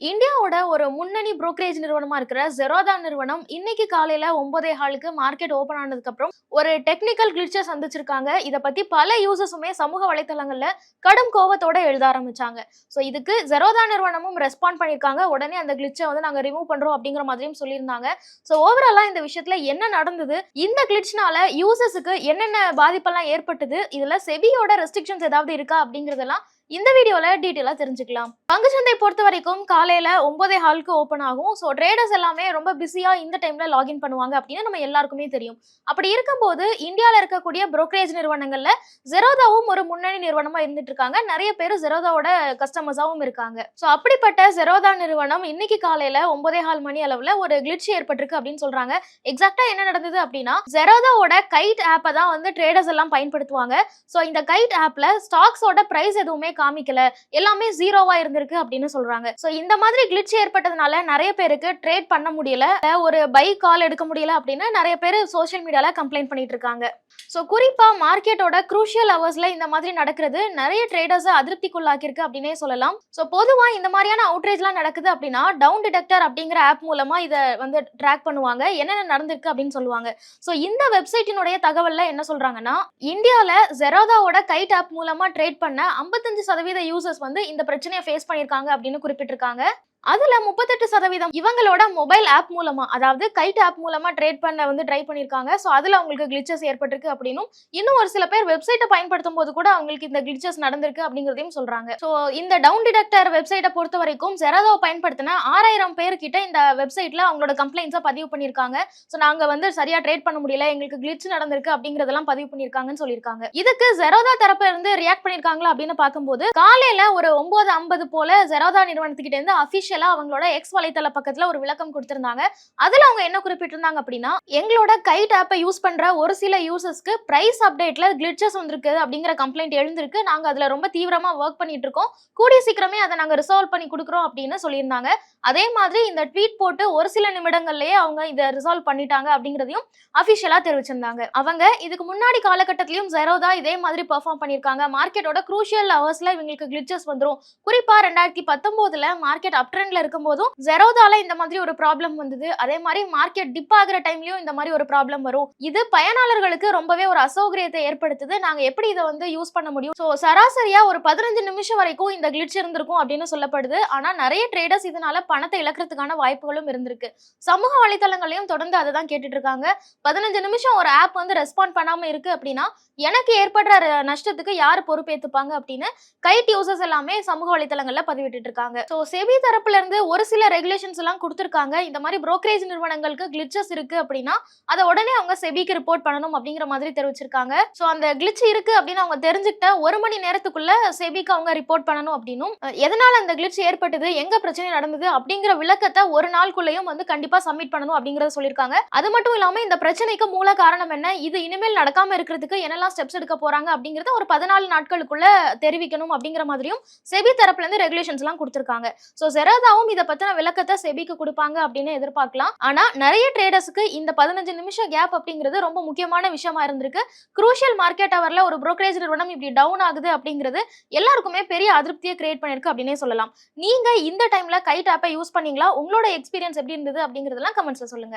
இந்தியாவோட ஒரு முன்னணி புரோக்கரேஜ் நிறுவனமா இருக்கிற ஜெரோதா நிறுவனம் இன்னைக்கு காலையில ஒன்பதே ஹாலுக்கு மார்க்கெட் ஓபன் ஆனதுக்கு அப்புறம் ஒரு டெக்னிக்கல் கிளிச்ச சந்திச்சிருக்காங்க. இதை பத்தி பல யூசர்ஸுமே சமூக வலைத்தளங்கள்ல கடும் கோவத்தோட எழுத ஆரம்பிச்சாங்க. ஸோ இதுக்கு ஜெரோதா நிறுவனமும் ரெஸ்பாண்ட் பண்ணியிருக்காங்க. உடனே அந்த கிளிச்சை வந்து நாங்க ரிமூவ் பண்றோம் அப்படிங்கிற மாதிரியும் சொல்லியிருந்தாங்க. ஸோ ஓவராலா இந்த விஷயத்துல என்ன நடந்தது? இந்த கிளிச்னால யூசர்ஸுக்கு என்னென்ன பாதிப்பெல்லாம் ஏற்பட்டது? இதுல செபியோட ரெஸ்ட்ரிக்ஷன்ஸ் ஏதாவது இருக்கா அப்படிங்கறதெல்லாம் இந்த வீடியோவில் டீட்டெயிலாக தெரிஞ்சுக்கலாம். பங்குச்சந்தை பொறுத்த வரைக்கும் காலையில் ஒன்பதே ஹாலுக்கு ஓப்பன் ஆகும். ஸோ ட்ரேடர்ஸ் எல்லாமே ரொம்ப பிஸியாக இந்த டைமில் லாகின் பண்ணுவாங்க அப்படின்னு நம்ம எல்லாருக்குமே தெரியும். அப்படி இருக்கும்போது இந்தியாவில் இருக்கக்கூடிய புரோக்கரேஜ் நிறுவனங்களில் ஜெரோதாவும் ஒரு முன்னணி நிறுவனமாக இருந்துட்டு இருக்காங்க. நிறைய பேர் ஜெரோதாவோட கஸ்டமர்ஸாகவும் இருக்காங்க. ஸோ அப்படிப்பட்ட ஜெரோதா நிறுவனம் இன்னைக்கு காலையில் ஒன்பதே ஹால் மணி அளவில் ஒரு கிளிட்ச் ஏற்பட்டிருக்கு அப்படின்னு சொல்கிறாங்க எக்ஸாக்டாக என்ன நடந்தது அப்படின்னா ஜெரோதாவோட கைட் ஆப்பை தான் வந்து ட்ரேடர்ஸ் எல்லாம் பயன்படுத்துவாங்க. ஸோ இந்த கைட் ஆப்பில் ஸ்டாக்ஸோட ப்ரைஸ் எதுவுமே காமிக்கல. எல்லாமே ஜீரோவா இருந்திருக்கு அப்படின்னு சொல்றாங்க. ஸோ இந்த மாதிரி கிளிச் ஏற்பட்டதுனால நிறைய பேருக்கு ட்ரேட் பண்ண முடியல. ஒரு பை கால் எடுக்க முடியல அப்படின்னு நிறைய பேர் சோஷியல் மீடியால கம்ப்ளைண்ட் பண்ணிட்டு இருக்காங்க. ஸோ குறிப்பா மார்க்கெட்டோட குரூஷியல் ஹவர்ஸ்ல இந்த மாதிரி நடக்கிறது நிறைய ட்ரேடர்ஸை அதிருப்திக்குள்ளாக்கியிருக்கு அப்படின்னே சொல்லலாம். ஸோ பொதுவா இந்த மாதிரியான அவுட்ரேஜ்லாம் நடக்குது அப்படின்னா டவுன் டிடெக்டர் அப்படிங்கிற ஆப் மூலமா இதை வந்து ட்ராக் பண்ணுவாங்க. என்னென்ன நடந்திருக்கு அப்படின்னு சொல்லுவாங்க. ஸோ இந்த வெப்சைட்டினுடைய தகவல்ல என்ன சொல்றாங்கன்னா இந்தியால ஜெரோதாவோட கைட் ஆப் மூலமா ட்ரேட் பண்ண ஐம்பத்தஞ்சு சதவீத யூசர்ஸ் வந்து இந்த பிரச்சனையை ஃபேஸ் பண்ணியிருக்காங்க அப்படின்னு குறிப்பிட்டிருக்காங்க. அதுல முப்பத்தெட்டு சதவீதம் இவங்களோட மொபைல் ஆப் மூலமா அதாவது கைட் ஆப் மூலமா ட்ரேட் பண்ண வந்து ட்ரை பண்ணிருக்காங்க. ஸோ அதுல அவங்களுக்கு கிளிச்சஸ் ஏற்பட்டிருக்கு அப்படின்னும் இன்னும் ஒரு சில பேர் வெப்சைட்டை பயன்படுத்தும் போது கூட அவங்களுக்கு இந்த கிளிச்சஸ் நடந்திருக்கு அப்படிங்கிறதையும் சொல்றாங்க. ஸோ இந்த டவுன் டிடெக்டர் வெப்சைட்டை பொறுத்த வரைக்கும் ஜெராதாவை பயன்படுத்தின ஆறாயிரம் பேர்கிட்ட இந்த வெப்சைட்ல அவங்களோட கம்ப்ளைண்ட்ஸை பதிவு பண்ணியிருக்காங்க ஸோ நாங்க வந்து சரியா ட்ரேட் பண்ண முடியல எங்களுக்கு கிளிச் நடந்திருக்கு அப்படிங்கறதெல்லாம் பதிவு பண்ணியிருக்காங்கன்னு சொல்லியிருக்காங்க இதுக்கு ஜெரோதா தரப்புல இருந்து ரியாக்ட் பண்ணியிருக்காங்களா அப்படின்னு பார்க்கும்போது காலையில ஒரு ஒன்பது ஐம்பது போல ஜெரோதா நிறுவனத்துக்கிட்ட இருந்து அபிஷியல் அவங்களோட எக்ஸ் வலைத்தள பக்கத்துல ஒரு விளக்கம் கொடுத்திருந்தாங்க. அதுல அவங்க என்ன குறிப்பிட்டிருந்தாங்க அப்படின்னா எங்களோட கைட் ஆப்பை யூஸ் பண்ற ஒரு சில யூசர்ஸ்க்கு பிரைஸ் அப்டேட்ல கிளிச்சஸ் வந்திருக்கு அப்படிங்கிற கம்ப்ளைண்ட் எழுந்திருக்கு. நாங்க அதுல ரொம்ப தீவிரமா ஒர்க் பண்ணிட்டு இருக்கோம். கூடிய சீக்கிரமே அதை நாங்க ரிசால்வ் பண்ணி கொடுக்குறோம் அப்படின்னு சொல்லியிருந்தாங்க. அதே மாதிரி இந்த ட்வீட் போட்டு ஒரு சில நிமிடங்கள்லயே அவங்க இதை ரிசால்வ் பண்ணிட்டாங்க அப்படிங்கிறதையும் அபிஷியலா தெரிவிச்சிருந்தாங்க. அவங்க இதுக்கு முன்னாடி காலகட்டத்திலயும் ஜெரோதா இதே மாதிரி பெர்ஃபார்ம் பண்ணியிருக்காங்க. மார்க்கெட்டோட குரூஷியல் ஹவர்ஸ்ல இவங்களுக்கு கிளிச்சஸ் வந்துரும். குறிப்பா ரெண்டாயிரத்தி பத்தொன்பதுல மார்க்கெட் அப்ட்ரெண்ட் ட்ரெண்ட்ல இருக்கும்போதும் ஜெரோதால இந்த மாதிரி ஒரு ப்ராப்ளம் வந்தது. அதே மாதிரி மார்க்கெட் டிப் ஆகிற டைம்லயும் இந்த மாதிரி ஒரு ப்ராப்ளம் வரும். இது பயனாளர்களுக்கு ரொம்பவே ஒரு அசௌகரியத்தை ஏற்படுத்துது. நாங்க எப்படி இதை வந்து யூஸ் பண்ண முடியும்? ஸோ சராசரியா ஒரு பதினஞ்சு நிமிஷம் வரைக்கும் இந்த கிளிட்ச் இருந்திருக்கும் அப்படின்னு சொல்லப்படுது. ஆனா நிறைய ட்ரேடர்ஸ் இதனால பணத்தை இழக்கிறதுக்கான வாய்ப்புகளும் இருந்திருக்கு. சமூக வலைத்தளங்களையும் தொடர்ந்து அதை தான் கேட்டுட்டு இருக்காங்க. பதினஞ்சு நிமிஷம் ஒரு ஆப் வந்து ரெஸ்பாண்ட் பண்ணாம இருக்கு அப்படின்னா எனக்கு ஏற்படுற நஷ்டத்துக்கு யார் பொறுப்பேற்றுப்பாங்க அப்படின்னு கைட் யூசர்ஸ் எல்லாமே சமூக வலைத்தளங்களில் பதிவிட்டு இருக்காங்க. ஸோ செபி தரப்புல இருந்து ஒரு சில ரெகுலேஷன்ஸ் எல்லாம் கொடுத்துருக்காங்க. இந்த மாதிரி புரோக்கரேஜ் நிறுவனங்களுக்கு கிளிச்சஸ் இருக்கு அப்படின்னா அதை உடனே அவங்க செபிக்கு ரிப்போர்ட் பண்ணணும் அப்படிங்கிற மாதிரி தெரிவிச்சிருக்காங்க. ஸோ அந்த கிளிச் இருக்கு அப்படின்னு அவங்க தெரிஞ்சுக்கிட்ட ஒரு மணி நேரத்துக்குள்ள செபிக்கு அவங்க ரிப்போர்ட் பண்ணணும் அப்படின்னும். எதனால அந்த கிளிச் ஏற்பட்டது எங்க பிரச்சனை நடந்தது அப்படிங்கிற விளக்கத்தை ஒரு நாளுக்குள்ளேயும் வந்து கண்டிப்பா சப்மிட் பண்ணணும் அப்படிங்கறத சொல்லியிருக்காங்க. அது மட்டும் இல்லாம இந்த பிரச்சனைக்கு மூல காரணம் என்ன? இது இனிமேல் நடக்காம இருக்கிறதுக்கு என்னெல்லாம் ஸ்டெப்ஸ் எடுக்க போறாங்க அப்படிங்கறத ஒரு பதினாலு நாட்களுக்குள்ள தெரிவிக்கணும் அப்படிங்கிற மாதிரியும் செபி தரப்புல இருந்து ரெகுலேஷன்ஸ் எல்லாம் கொடுத்திருக்காங்க. சோ ஜெராதாவும் இதை பத்தின விளக்கத்தை செபிக்கு கொடுப்பாங்க அப்படின்னு எதிர்பார்க்கலாம். ஆனா நிறைய ட்ரேடர்ஸ்க்கு இந்த பதினஞ்சு நிமிஷம் கேப் அப்படிங்கிறது ரொம்ப முக்கியமான விஷயமா இருந்திருக்கு. குரூஷியல் மார்க்கெட் அவர்ல ஒரு புரோக்கரேஜ் நிறுவனம் இப்படி டவுன் ஆகுது அப்படிங்கிறது எல்லாருக்குமே பெரிய அதிருப்தியை கிரியேட் பண்ணிருக்கு அப்படின்னே சொல்லலாம். நீங்க இந்த டைம்ல கைட் ஆப்பை யூஸ் பண்ணீங்களா? உங்களோட எக்ஸ்பீரியன்ஸ் எப்படி இருந்தது அப்படிங்கறதெல்லாம் கமெண்ட்ஸ்ல சொல்லுங்க.